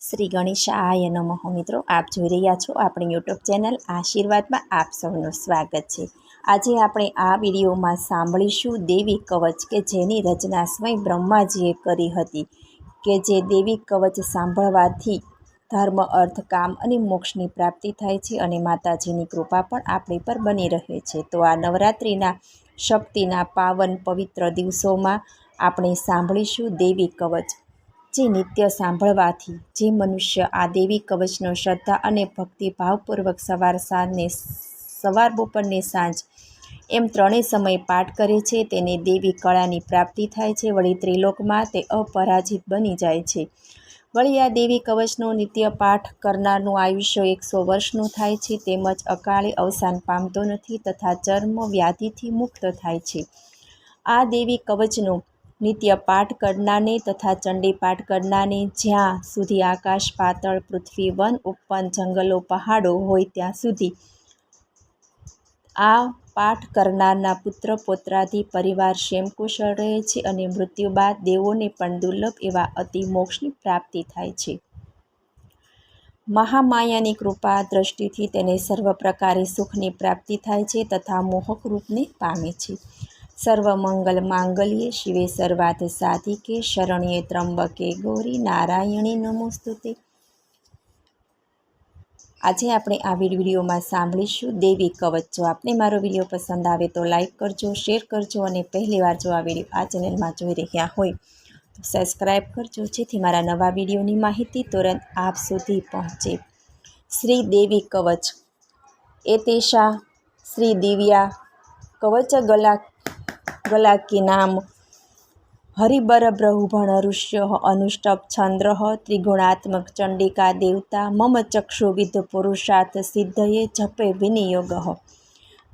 શ્રી ગણેશાય નમઃ. મિત્રો, આપ જોઈ રહ્યા છો આપણી યુટ્યુબ ચેનલ આશીર્વાદમાં આપ સૌનું સ્વાગત છે. આજે આપણે આ વિડીયોમાં સાંભળીશું દેવી કવચ કે જેની રચના સ્વયં બ્રહ્માજીએ કરી હતી, કે જે દેવી કવચ સાંભળવાથી ધર્મ, અર્થ, કામ અને મોક્ષની પ્રાપ્તિ થાય છે અને માતાજીની કૃપા પણ આપણી પર બની રહે છે. તો આ નવરાત્રિના શક્તિના પાવન પવિત્ર દિવસોમાં આપણે સાંભળીશું દેવી કવચ. જે નિત્ય સાંભળવાથી જે મનુષ્ય આ દેવી કવચનો શ્રદ્ધા અને ભક્તિભાવપૂર્વક સવાર સાંજને સવાર બપોરને સાંજ એમ ત્રણેય સમય પાઠ કરે છે, તેને દેવી કળાની પ્રાપ્તિ થાય છે, વળી ત્રિલોકમાં તે અપરાજિત બની જાય છે. વળી આ દેવી કવચનો નિત્ય પાઠ કરનારનું આયુષ્ય એકસો વર્ષનું થાય છે, તેમજ અકાળે અવસાન પામતો નથી તથા ચર્મ વ્યાધિથી મુક્ત થાય છે. આ દેવી કવચનો નિત્ય પાઠ કરનારને તથા ચંડી પાઠ કરનારને જ્યાં સુધી આકાશ, પાતળ, પૃથ્વી, વન ઉપવન, જંગલો, પહાડો હોય ત્યાં સુધી. આ પાઠ કરનારના પુત્ર પોત્રાથી પરિવાર શેમકુશળ રહે છે અને મૃત્યુ બાદ દેવોને પણ દુર્લભ એવા અતિ મોક્ષની પ્રાપ્તિ થાય છે. મહામાયાની કૃપા દ્રષ્ટિથી તેને સર્વ પ્રકારે સુખની પ્રાપ્તિ થાય છે તથા મોહક રૂપને પામે છે. સર્વમંગલ માંગલ્યે શિવે સર્વાર્થ સાધિકે, શરણ્યે ત્રંબકે ગૌરી નારાયણી નમોસ્તુતે. આજે આપણે આ વિડીયોમાં સાંભળીશું દેવી કવચ. જો આપને મારો વીડિયો પસંદ આવે તો લાઇક કરજો, શેર કરજો અને પહેલીવાર જો આ વીડિયો આ ચેનલમાં જોઈ રહ્યા હોય તો સબસ્ક્રાઈબ કરજો, જેથી મારા નવા વિડીયોની માહિતી તુરંત આપ સુધી પહોંચે. શ્રી દેવી કવચ. એતેશા શ્રી દિવ્યા. કવચ ગલા ગલાકી નામ હરિબરબ્રહુભણ ઋષ્ય અનુષ્ટપ છંદ્ર ત્રિગુણાત્મક ચંડિકા દેવતા મમ ચક્ષુવિધ પુરુષાર્થ સિદ્ધયે જપે વિનિયોગ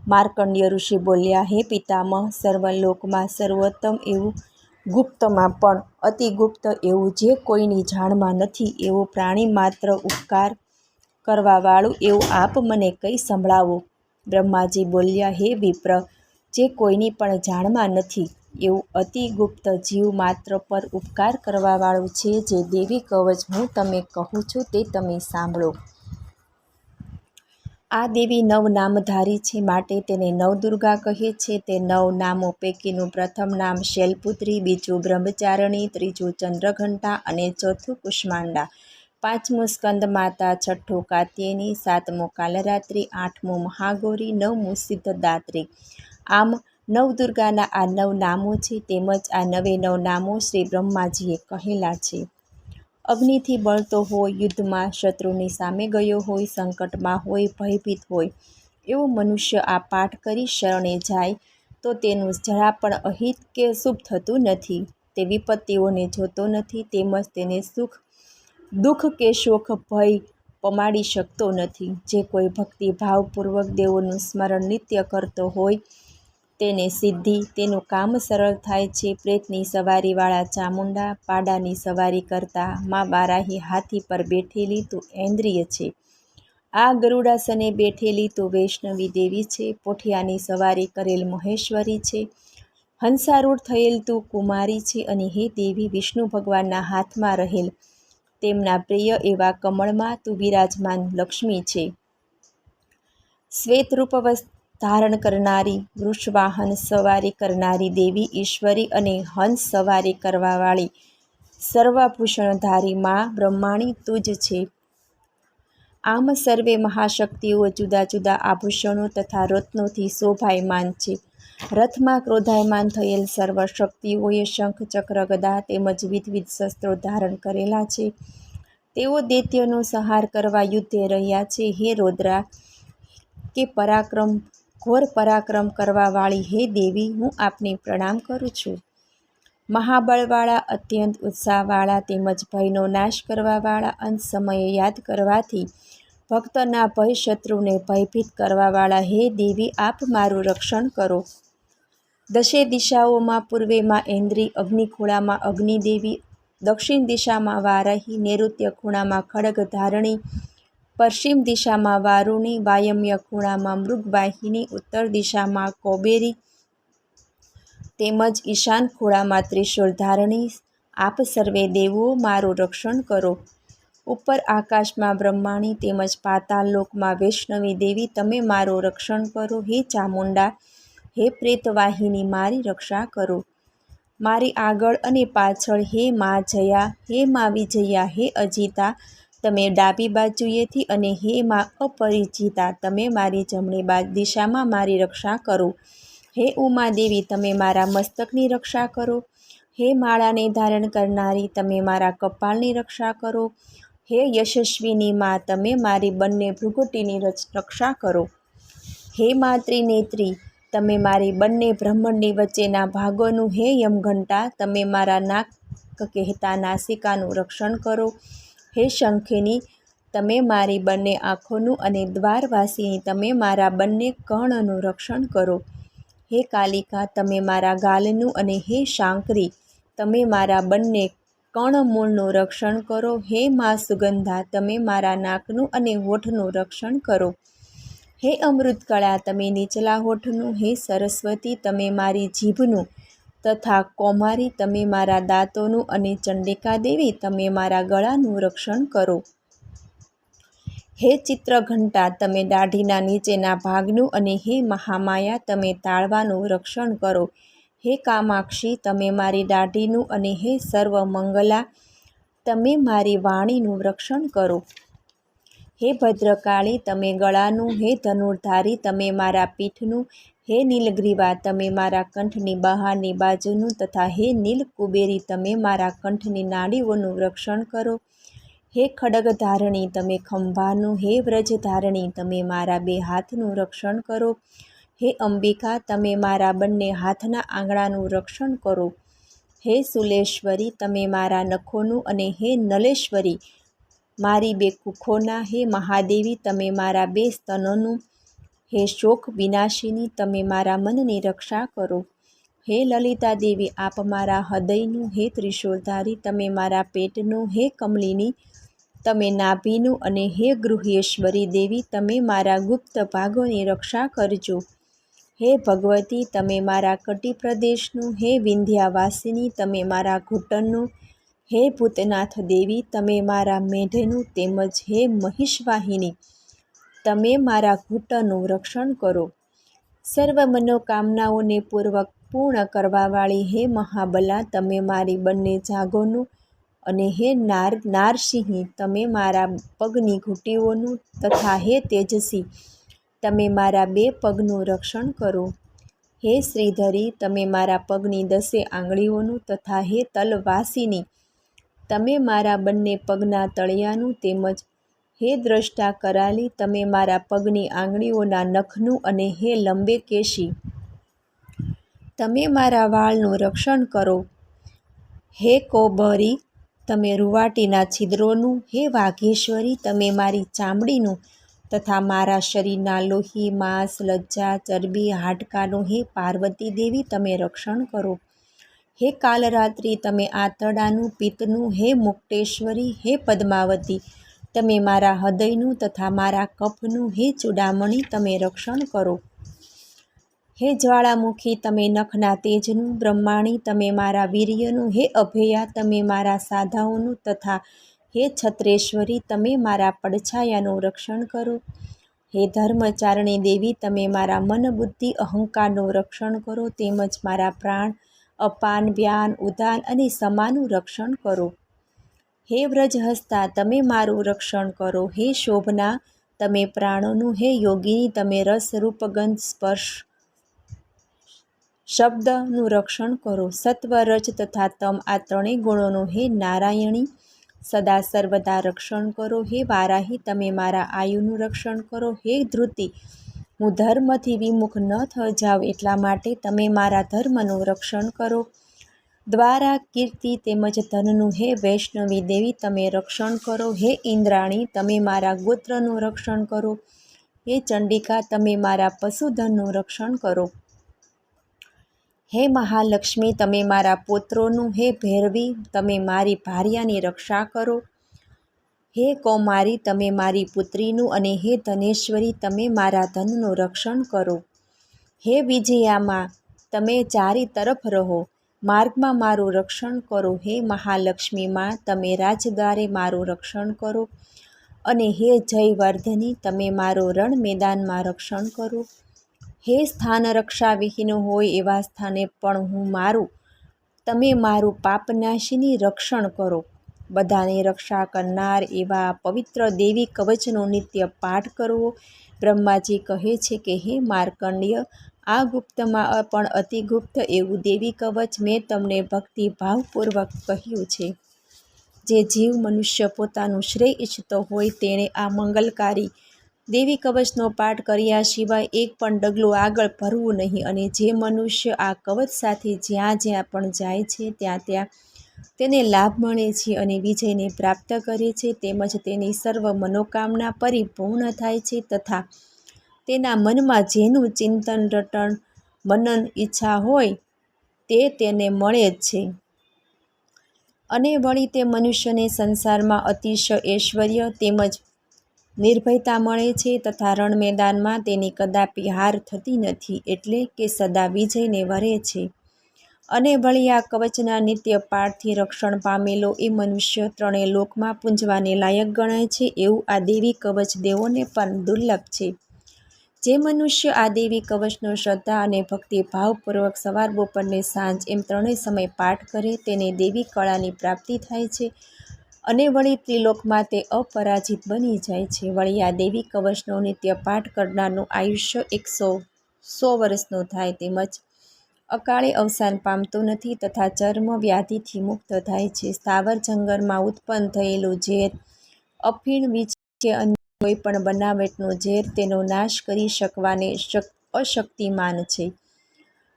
માર્કંડ્ય ઋષિ બોલ્યા હે પિતામહ સર્વલોકમાં સર્વોત્તમ એવું ગુપ્તમાં પણ અતિગુપ્ત એવું જે કોઈની જાણમાં નથી એવું પ્રાણી માત્ર ઉપકાર કરવાવાળું એવું આપ મને કંઈ સંભળાવો બ્રહ્માજી બોલ્યા હે વિપ્ર જે કોઈની પણ જાણમાં નથી, એવું અતિ ગુપ્ત જીવ માત્ર પર ઉપકાર કરવાવાળું છે જે દેવી કવચ હું તમે કહું છું તે તમે સાંભળો. આ દેવી નવ નામધારી છે માટે તેને નવદુર્ગા કહે છે. તે નવ નામો પૈકીનું પ્રથમ નામ શૈલપુત્રી, બીજું બ્રહ્મચારણી, ત્રીજું ચંદ્રઘંટા અને ચોથું કુષ્માંડા. પાંચમું સ્કંદ માતા છઠ્ઠું કાત્યની સાતમું કાલરાત્રિ, આઠમું મહાગૌરી, નવમું સિદ્ધદાત્રી. આમ નવદુર્ગાના આ નવ નામો છે તેમજ આ નવે નવ નામો શ્રી બ્રહ્માજીએ કહેલા છે. અગ્નિથી બળતો હોય, યુદ્ધમાં શત્રુની સામે ગયો હોય, સંકટમાં હોય, ભયભીત હોય, એવો મનુષ્ય આ પાઠ કરી શરણે જાય, તો તેનું જરા પણ અહિત કે શુભ થતું નથી. તે વિપત્તિઓને જોતો નથી, તેમજ તેને સુખ, દુઃખ કે શોખ ભય પમાડી શકતો નથી. જે કોઈ ભક્તિભાવપૂર્વક દેવોનું સ્મરણ નિત્ય કરતો હોય તેને સિદ્ધિ, તેનું કામ સરળ થાય છે. પ્રેતની સવારીવાળા ચામુંડા પાડાની સવારી કરતા મા બારાહી હાથી પર બેઠેલી તો ઐન્દ્રિય છે. આ ગરુડાસને બેઠેલી તો વૈષ્ણવી દેવી છે. પોઠિયાની સવારી કરેલ મહેશ્વરી છે. હંસારૂઢ થયેલ તું કુમારી છે અને હે દેવી, વિષ્ણુ ભગવાનના હાથમાં રહેલ તેમના પ્રિય એવા કમળમાં તું બિરાજમાન લક્ષ્મી છે. શ્વેતરૂપ ધારણ કરનારી વૃષવાહન સવારી કરનારી દેવી ઈશ્વરી અને હંસ સવારી કરવાવાળી સર્વભૂષણધારી મા બ્રહ્માણી તું જ છે. આમ સર્વે મહાશક્તિઓ જુદા જુદા આભૂષણો તથા રત્નોથી શોભાયમાન છે. રથમાં ક્રોધાયમાન થયેલ સર્વ શક્તિઓએ શંખ, ચક્ર, ગદા તેમજ વિધવિધ શસ્ત્રો ધારણ કરેલા છે. તેઓ દૈત્યનો સંહાર કરવા યુદ્ધે રહ્યા છે. હે રોદ્રા, કે પરાક્રમ ઘોર પરાક્રમ કરવાવાળી હે દેવી, હું આપને પ્રણામ કરું છું. મહાબળવાળા, અત્યંત ઉત્સાહવાળા તેમજ ભયનો નાશ કરવાવાળા અંત સમયે યાદ કરવાથી ભક્તના ભય શત્રુને ભયભીત કરવાવાળા હે દેવી, આપ મારું રક્ષણ કરો. દશે દિશાઓમાં પૂર્વેમાં ઇન્દ્રી અગ્નિખોળામાં અગ્નિદેવી, દક્ષિણ દિશામાં વારાહી, નૈઋત્ય ખૂણામાં ખડગ ધારણી પશ્ચિમ દિશામાં વારુણી વાયમ્ય ખૂણામાં મૃગવાહિની, ઉત્તર દિશામાં કોબેરી તેમજ ઈશાન ખૂણામાં ત્રિશૂળ ધારણી. આપ સર્વે દેવો, મારું રક્ષણ કરો. ઉપર આકાશમાં બ્રહ્માણી તેમજ પાતાલ લોકમાં વૈષ્ણવી દેવી, તમે મારું રક્ષણ કરો. હે ચામુંડા, હે પ્રેતવાહિની, મારી રક્ષા કરો. મારી આગળ અને પાછળ હે મા જયા, હે મા વિજયા, હે અજિતા તમે ડાબી બાજુએથી અને હે મા અપરિચિતા, તમે મારી જમણી બા દિશામાં મારી રક્ષા કરો. હે ઉમાદેવી તમે મારા મસ્તકની રક્ષા કરો. હે માળાને ધારણ કરનારી, તમે મારા કપાળની રક્ષા કરો. હે યશસ્વીની મા, તમે મારી બંને ભૃગુટીની રક્ષા કરો. હે મા તમે મારી બંને બ્રહ્મણની વચ્ચેના ભાગોનું હે યમઘંટા, તમે મારા નાક કહેતા નાસિકાનું રક્ષણ કરો. હે શંખિની તમે મારી બંને આંખોનું અને દ્વારવાસીની તમે મારા બંને કર્ણનું રક્ષણ કરો. હે કાલિકા, તમે મારા ગાલનું અને હે શાંકરી, તમે મારા બંને કણમૂળનું રક્ષણ કરો. હે મા સુગંધા, તમે મારા નાકનું અને હોઠનું રક્ષણ કરો. હે અમૃતકળા, તમે નીચલા હોઠનું. હે સરસ્વતી, તમે મારી જીભનું. તથા, કૌમારી, તમે મારા દાંતોનું અને ચંડિકા દેવી, તમે મારા ગળાનું રક્ષણ કરો. હે ચિત્રઘંટા, તમે દાઢીના નીચેના ભાગનું અને હે મહામાયા, તમે તાળવાનું રક્ષણ કરો. હે કામાક્ષી, તમે મારી દાઢીનું અને હે સર્વમંગલા, તમે મારી વાણીનું રક્ષણ કરો. હે ભદ્રકાળી, તમે ગળાનું, હે ધનુર્ધારી, તમે મારા પીઠનું હે નીલગ્રીવા, તમે મારા કંઠની બહારની બાજુનું તથા હે નીલકુબેરી, તમે મારા કંઠની નાડીઓનું રક્ષણ કરો. હે ખડગધારણી, તમે ખંભાનું, હે વ્રજ ધારણી તમે મારા બે હાથનું રક્ષણ કરો. હે અંબિકા, તમે મારા બંને હાથના આંગણાનું રક્ષણ કરો. હે સુલેશ્વરી, તમે મારા નખોનું અને હે નલેશ્વરી, મારી બે કુખોના, હે મહાદેવી, તમે મારા બે સ્તનોનું હે શોક વિનાશીની, તમે મારા મનની રક્ષા કરો. હે લલિતા દેવી, આપ મારા હૃદયનું હે ત્રિશૂળધારી, તમે મારા પેટનું હે કમલિની, તમે નાભીનું અને હે ગૃહેશ્વરી દેવી, તમે મારા ગુપ્ત ભાગોની રક્ષા કરજો. હે ભગવતી, તમે મારા કટી પ્રદેશનું હે વિંધ્યાવાસિની, તમે મારા ઘૂંટણનું, હે ભૂતનાથ દેવી, તમે મારા મેઢનું તેમજ હે મહિષવાહિની તમે મારા ઘૂંટણનું રક્ષણ કરો. સર્વ મનોકામનાઓને પૂર્વક પૂર્ણ કરવાવાળી હે મહાબલા, તમે મારી બંને જાગોનું અને હે નાર, નારસિંહી, તમે મારા પગની ઘૂંટીઓનું તથા હે તેજસી તમે મારા બે પગનું રક્ષણ કરો. હે શ્રીધરી, તમે મારા પગની દસે આંગળીઓનું તથા હે તલવાસીની, તમે મારા બંને પગના તળિયાનું તેમજ હે દ્રષ્ટા કરાલી, તમે મારા પગની આંગળીઓના નખનું અને હે લંબે કેશી. તમે મારા વાળનું રક્ષણ કરો. હે કોબરી તમે રૂવાટીના છિદ્રોનું. હે વાઘેશ્વરી, તમે મારી ચામડીનું તથા મારા શરીરના લોહી, માંસ, લજ્જા, ચરબી, હાડકાનું. હે પાર્વતી દેવી, તમે રક્ષણ કરો. હે કાલરાત્રિ, તમે આંતરડાનું પિત્તનું હે મુક્તેશ્વરી, હે પદ્માવતી. તમે મારા હૃદયનું તથા મારા કફનું હે ચૂડામણી તમે રક્ષણ કરો. હે જ્વાળામુખી, તમે નખના તેજનું બ્રહ્માણી, તમે મારા વીર્યનું હે અભયા, તમે મારા સાધાઓનું તથા હે છત્રેશ્વરી, તમે મારા પડછાયાનું રક્ષણ કરો. હે ધર્મચારણી દેવી, તમે મારા મન બુદ્ધિ અહંકારનું રક્ષણ કરો, તેમજ મારા પ્રાણ અપાન, વ્યાન, ઉદાન અને સમાનું રક્ષણ કરો. હે વ્રજહસ્તા તમે મારું રક્ષણ કરો. હે શોભના, તમે પ્રાણોનું. હે યોગીની, તમે રસ રૂપગંધ સ્પર્શ શબ્દનું રક્ષણ કરો. સત્વ રજ તથા તમ આ ત્રણેય ગુણોનું હે નારાયણી, સદા સર્વદા રક્ષણ કરો. હે વારાહી, તમે મારા આયુનું રક્ષણ કરો. હે ધૃતિ, હું ધર્મથી વિમુખ ન થઈ જાવ એટલા માટે તમે મારા ધર્મનું રક્ષણ કરો. દ્વારા કીર્તિ તેમજ ધનનું, હે વૈષ્ણવી દેવી, તમે રક્ષણ કરો. હે ઇન્દ્રાણી, તમે મારા ગોત્રનું રક્ષણ કરો. હે ચંડિકા, તમે મારા પશુધનનું રક્ષણ કરો. હે મહાલક્ષ્મી, તમે મારા પુત્રોનું. હે ભૈરવી, તમે મારી ભાર્યાની રક્ષા કરો. હે કૌમારી, તમે મારી પુત્રીનું અને હે ધનેશ્વરી, તમે મારા ધનનું રક્ષણ કરો. હે વિજયામાં, તમે ચારી તરફ રહો. માર્ગમાં મારું રક્ષણ કરો હે મહાલક્ષ્મી માં, તમે રાજદ્વારે મારું રક્ષણ કરો. અને હે જયવર્ધની, તમે મારો રણ મેદાનમાં રક્ષણ કરો. હે સ્થાન રક્ષા વિહીન હોય એવા સ્થાને પણ હું મારું, તમે મારું પાપનાશીની રક્ષણ કરો. બધાની રક્ષા કરનાર એવા પવિત્ર દેવી કવચનો નિત્ય પાઠ કરવો. બ્રહ્માજી કહે છે કે હે માર્કંડ્ય આ ગુપ્તમાં પણ અતિગુપ્ત એવું દેવી કવચ મેં તમને ભક્તિભાવપૂર્વક કહ્યું છે. જે જીવ મનુષ્ય પોતાનું શ્રેય ઈચ્છતો હોય તેણે આ મંગલકારી દેવી કવચનો પાઠ કર્યા સિવાય એક પણ ડગલું આગળ ભરવું નહીં અને જે મનુષ્ય આ કવચ સાથે જ્યાં જ્યાં પણ જાય છે, ત્યાં ત્યાં તેને લાભ મળે છે અને વિજયને પ્રાપ્ત કરે છે, તેમજ તેની સર્વ મનોકામના પરિપૂર્ણ થાય છે તથા તેના મનમાં જેનું ચિંતન, રટણ, મનન ઈચ્છા હોય તે તેને મળે જ છે. અને વળી તે મનુષ્યને સંસારમાં અતિશય ઐશ્વર્ય તેમજ નિર્ભયતા મળે છે તથા રણ મેદાનમાં તેની કદાપી હાર થતી નથી એટલે કે સદા વિજયને વરે છે. અને વળી આ કવચના નિત્ય પાઠથી રક્ષણ પામેલો એ મનુષ્ય ત્રણેય લોકમાં પૂંજવાને લાયક ગણાય છે એવું આ દેવી કવચ દેવોને પણ દુર્લભ છે. જે મનુષ્ય આ દેવી કવચનો શ્રદ્ધા અને ભક્તિ ભાવપૂર્વક સવાર બપોરને સાંજ એમ ત્રણેય સમય પાઠ કરે, તેને દેવી કળાની પ્રાપ્તિ થાય છે અને વળી ત્રિલોકમાં તે અપરાજિત બની જાય છે. વળી આ દેવી કવચનો નિત્ય પાઠ કરનારનું આયુષ્ય એકસો સો વર્ષનું થાય તેમજ અકાળે અવસાન પામતો નથી તથા ચર્મ વ્યાધિથી મુક્ત થાય છે. સ્થાવર જંગલમાં ઉત્પન્ન થયેલું ઝેર અફીણ બીજ કે કોઈ પણ બનાવટનો ઝેર તેનો નાશ કરી શકવાને અશક્તિમાન છે.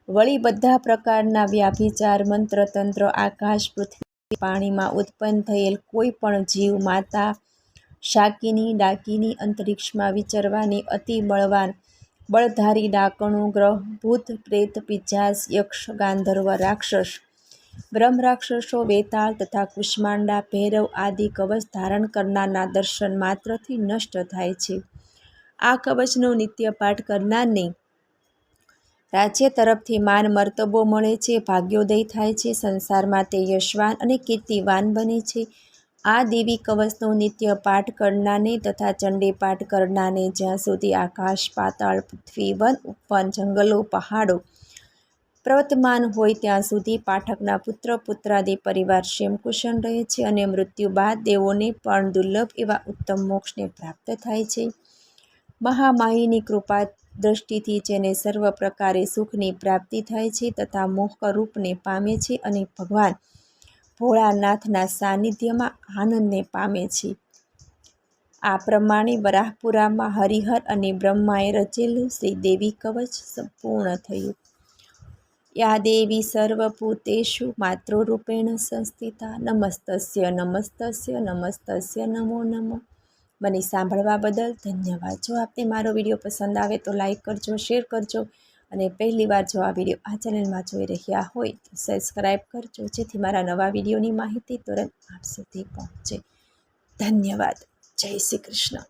વળી બધા પ્રકારના વ્યાભિચાર મંત્ર તંત્ર આકાશ, પૃથ્વી, પાણીમાં ઉત્પન્ન થયેલ કોઈ પણ જીવ માતા, શાકીની, ડાકીની અંતરિક્ષમાં વિચરવાની અતિ બળવાન, બળધારી ડાકણું, ગ્રહ, ભૂત, પ્રેત, પિજાસ, યક્ષ, ગાંધર્વ, રાક્ષસ બ્રહ્મ રાક્ષસો વેતાળ તથા કુષ્માંડા, ભૈરવ આદિ કવચ ધારણ કરનારના દર્શન માત્રથી નષ્ટ થાય છે. આ કવચનો નિત્ય પાઠ કરનારને રાજ્ય તરફથી માન મર્તબો મળે છે, ભાગ્યોદય થાય છે, સંસારમાં તે યશવાન અને કીર્તિવાન બને છે. આ દેવી કવચનો નિત્ય પાઠ કરનારને તથા ચંડી પાઠ કરનારને જ્યાં સુધી આકાશ, પાતાળ, પૃથ્વી, વન, ઉપવન, જંગલો, પહાડો પ્રવર્તમાન હોય ત્યાં સુધી પાઠકના પુત્ર, પુત્રાદિ પરિવાર ક્ષેમકુશન રહે છે અને મૃત્યુ બાદ દેવોને પણ દુર્લભ એવા ઉત્તમ મોક્ષને પ્રાપ્ત થાય છે. મહામાહીની કૃપા દ્રષ્ટિથી જેને સર્વ પ્રકારે સુખની પ્રાપ્તિ થાય છે તથા મોહકરૂપને પામે છે અને ભગવાન ભોળાનાથના સાનિધ્યમાં આનંદને પામે છે. આ પ્રમાણે વરાહપુરામાં હરિહર અને બ્રહ્માએ રચેલું શ્રી દેવી કવચ સંપૂર્ણ થયું. યા દેવી સર્વભૂતેષુ માતૃરૂપેણ સંસ્થિતા, નમસ્તસ્ય નમસ્તસ્ય નમસ્તસ્ય, નમો નમો. મને સાંભળવા બદલ ધન્યવાદ. જો આપને મારો વીડિયો પસંદ આવે તો લાઈક કરજો, શેર કરજો અને પહેલીવાર જો આ વીડિયો આ ચેનલમાં જોઈ રહ્યા હોય તો સબસ્ક્રાઈબ કરજો, જેથી મારા નવા વિડીયોની માહિતી તુરંત આપ સુધી પહોંચે. ધન્યવાદ. જય શ્રી કૃષ્ણ.